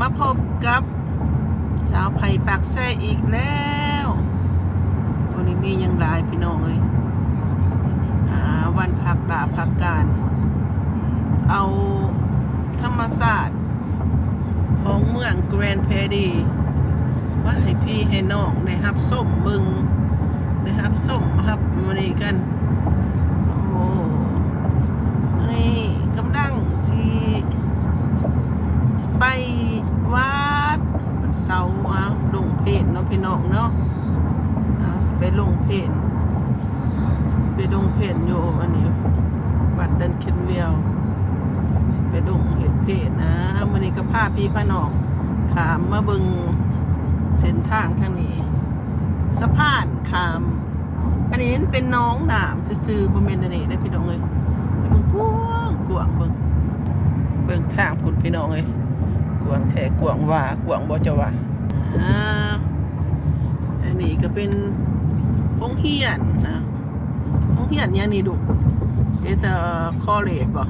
มาพบกับสาวไผ่ปากแซ่อีกแล้ววันนี้มียังหลายพี่น้องเลยอ่าวันพักดาพักการ เอาธรรมศาสตร์ของเมืองแกรนเพดีว่าให้พี่ให้น้องได้รับส้มมึงได้รับส้มครับมันนี้กัน โอ้นี่กำลังสีไปวัดวันเสาร์อะลงเพจเนาะพี่น้องเนาะอ่าสิไปลงเพจไปลงเพจอยู่อันนี้วัดดัน เคนเวียวไปลงเห็ดเพจนะมันนี้ก็พาพี่พาน้องขามมาบิงเส้นทางทางนี้สะพานขาม อันนี้เป็นน้องหนามซื่อบ่แม่นอันนี้ได้พี่น้องเอ้ยมันกว้างกว้างเบิ่งเบิ่งทางพุ่นพี่น้องเอ้ยกว้างแท้กว้างว่ากว้างบ่จะว่าอ่าอันนี้ก็เป็นโรงเรียนนะโรงเรียนหยังนี่ดุ เอตคอเลจบ่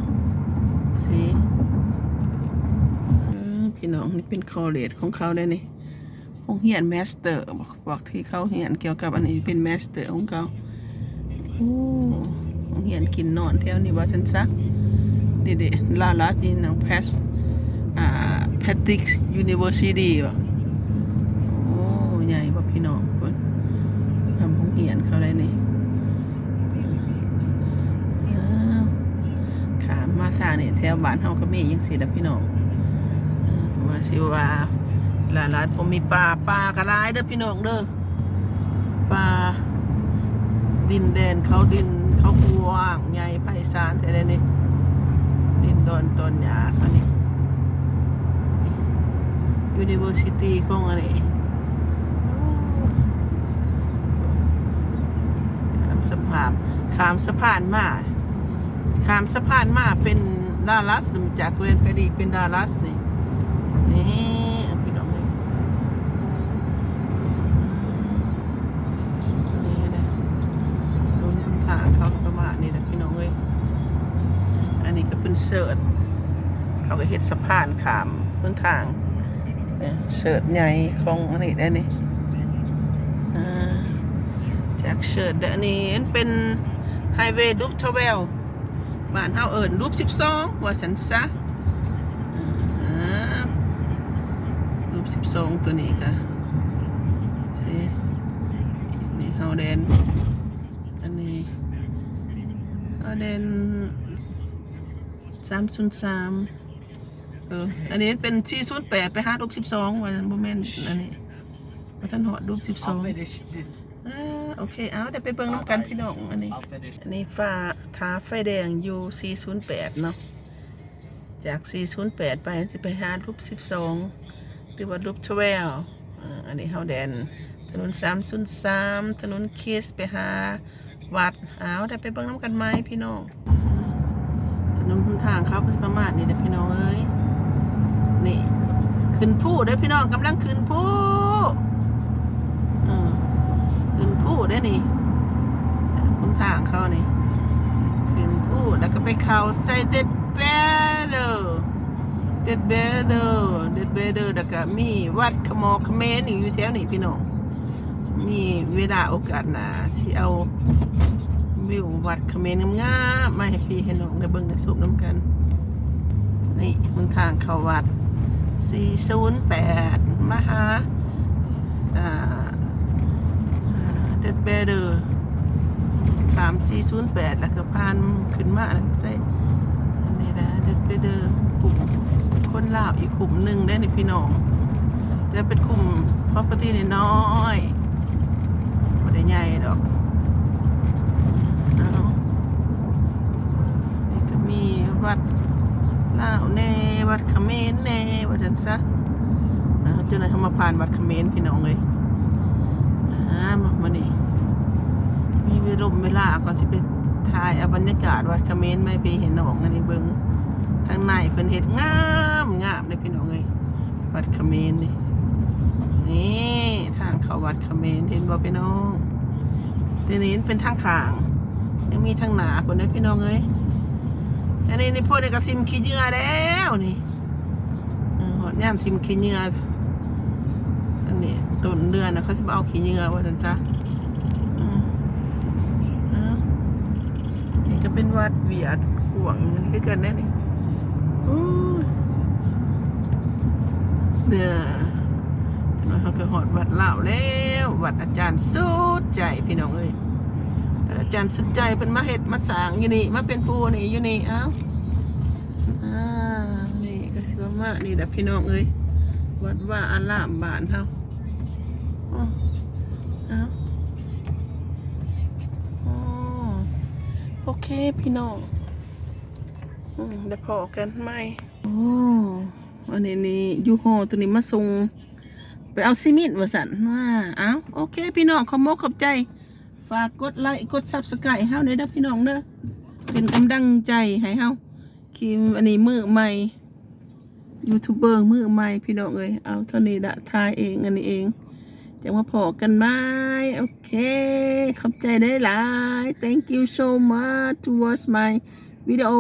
สิพี่น้องนี่เป็นคอเลจของเขาได้นี่โรงเรียนแมสเตอร์บอกบอกที่เขาเรียนเกี่ยวกับอันนี้เป็นแมสเตอร์ของเขาโอ้โรงเรียนกินนอนแถวนี้ว่าฉันซักเด็ดๆลาลัสอินนังแพสอ่าแพทริกยูนิเวอร์ซิตี้ว่ะโอ้ใหญ่บ่พี่น้องเพิ่นทำโรงเรียนเขาเลยนี่อ้าวขามมาทางนี่แถวบ้านเฮาก็มีจังซี่ล่ะพี่น้องอ่าว่าสิว่าหลานหลานผมมีปลาปลากระไรเด้อพี่น้องเด้อปลาดินแดนเขาดินเขากว้างใหญ่ไพศาลแท้ๆนี่ดินดอนต้นหญ้าเขานี่ University ของอะไรข้ามสะพานข้ามสะพานมาข้ามสะพานมาเป็น ดาลัสจากเรียนไปดีเป็นดาลัสนี่นี่พี่น้องเลยนี่นะถนนบนทางเขาประมาณนี้นะพี่น้องเลยอันนี้ก็เป็นเสิร์ตเขาก็เห็ดสะพานขามพื้นทางเนี่ยเสิร์ตใหญ่ของอันนี้ได้นี่จากเสิร์ตเดยวอันนี้เป็นไฮเวย์ลูปทเวล บ้านเฮาเอิญลูปสิบสองว่าสันซะอ่ารูปสิบสองตัวนี้ก็นี่นี่เฮาเดนอันนี้เฮาเดนสามศูนย์สามเอออันนี้เป็นสี่ศูนย์แปดไปหารูปสิบสองวันโมเมนต์อันนี้มาท่านหอดรูปสิบสอง I'll finish it. อ่าโอเค เอาเดี๋ยวไปเบิ่งน้ำกันพี่น้องอันนี้ I'll finish. อันนี้ฟ้าท้าไฟแดงอยู่408 เนาะ จาก 408 ไปสิไปหารูป12หรือว่ารูป12อ่าอันนี้เฮาแดน ถนน 303 ถนนเคสไปหาวัด เอาได้ไปเบิ่งน้ำกันไหมพี่น้อง ถนนหนทางเขาก็สิประมาณนี้เด้อพี่น้องเอ้ย นี่ ขึ้นผู้เด้อพี่น้องกำลังขึ้นผู้อืมขึ้น ผู้ได้อนี่บนทางเขานี่ขึ้นพูดแล้วก็ไปเข้าใส่เด็ดเบลเด็ดเบลเด็ดเบลแล้วก็มีวัดขมอคเมนอีกอยู่แถวนี้พี่น้องมีเวลาโอกาสหนาสิเอาวิววัดขเมรงามๆมาให้พี่ให้น้องได้เบิ่งได้สูบน้ำกัน นี่บนทางเข้าวัด408มหา อ่าเด็ดเบลสามสี่ศูนย์แปดแล้วก็ผ่านขึ้นมาแล้วใส่นนี้นะเดินไปเดินกลุ่มคนลาวอีกกลุ่มหนึ่งได้ในพี่น้องจะเป็นกลุ่ม property น้อยไม่ได้ใหญ่ดอกเอานี่ก็มีวัดลาวแน่วัดเขมรแน่ว่าจันซะเอาเจ้าหน้าที่มาผ่านวัดเขมรพี่น้องเลยอ่ามามานี่ ลาเวลาก่อนสิไปถ่ายเอาบรรยากาศวัดเขมรไม่ไปเห็นน้องอันนี้เบิงทางในเพิ่นเฮ็ดงามงามเลยพี่น้องเอ้ยวัดเขมรนี่นี่ทางเขาวัดเขมรเห็นบ่พี่น้องทีนี้เป็นทางขางยังมีทางหนาคนนะพี่น้องเอ้ยอันนี้นี่พวกในี้ก็ซิมขี้เหยื่อแล้วนี่เอดย่ามทิมขี้เหงื่ออันนี้ต้นเดือนนะเขาจะเอาขี้เหงื่อว่าจันจ้ะอืมเอานี่ ก็เป็นวัดเวียดกวงคือกันแน่นี่โอ้ยเนี่ยจังหวะเขาก็หอดวัดเหล่าแล้ว วัดอาจารย์สุดใจพี่น้องเอ้ยอาจารย์สุดใจเป็นมาเห็ดมาสางอยู่นี่มาเป็นปูนี่อยู่นี่เอ้าอ่านี่ก็สิว่ามานี่แหละพี่น้องเอ้ยวัดว่าอารามบ้านเฮาอ๋อเอาอ๋ โอเคพี่น้องอืมเดี๋ยวพอกันไหมโอ้อันนี้นี่ยูโฮตัวนี้มาส่งไปเอาซีมินต์มาสั่นว่าเอาโอเค พี่น้องขอมกขอบใจ ฝากกดไลค์กดซับสไครต์เฮาเด้อเด้อพี่น้องเด้อเป็นกำลังใจให้เฮาคิมอันนี้มือใหม่ยูทูบเบอร์มือใหม่พี่น้องเอ้ยเอาเท่านี้ละทายเองอันนี้เอง จะมาพอกันไหมโอเค ขอบใจได้หลาย thank you so much towards my video